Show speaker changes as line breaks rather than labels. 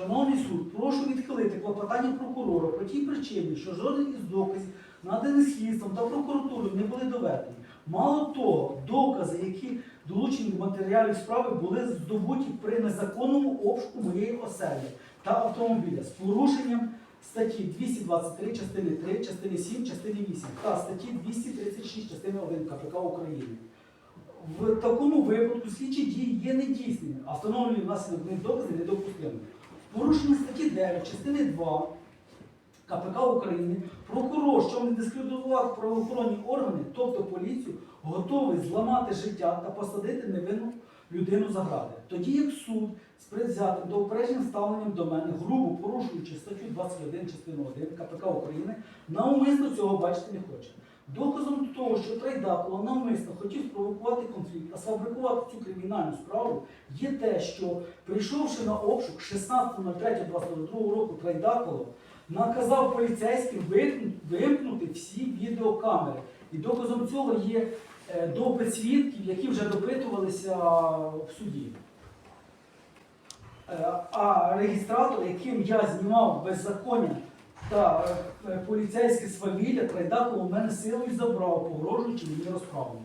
Шановний суд, прошу відхилити клопотання прокурора по тій причині, що жоден із доказів, наданих слідством та прокуратурою, не були доведені. Мало того, докази, які долучені до матеріалів справи, були здобуті при незаконному обшуку моєї оселі та автомобіля з порушенням статті 223 частини 3, частини 7, частини 8 та статті 236 частини 1 КПК України. В такому випадку слідчі дії є недійсними, а встановлені внаслідок них докази недопустимими. В порушенні статті 9 частини 2 КПК України прокурор, щоб не дискредитувати правоохоронні органи, тобто поліцію, готовий зламати життя та посадити невинну людину за гради. Тоді як суд з предвзятим та упередженим ставленням до мене, грубо порушуючи статтю 21 частину 1 КПК України, навмисно цього бачити не хоче. Доказом того, що Трайдакова навмисно хотів спровокувати конфлікт та сфабрикувати цю кримінальну справу, є те, що прийшовши на обшук 16.03.22 року Трайдакова, наказав поліцейським вимкнути, всі відеокамери. І доказом цього є е, допит свідків, які вже допитувалися в суді. Е, А реєстратор, яким я знімав беззаконня та е, поліцейське свавілля, Трайдакова у мене силою забрав, погрожуючи мені розправою.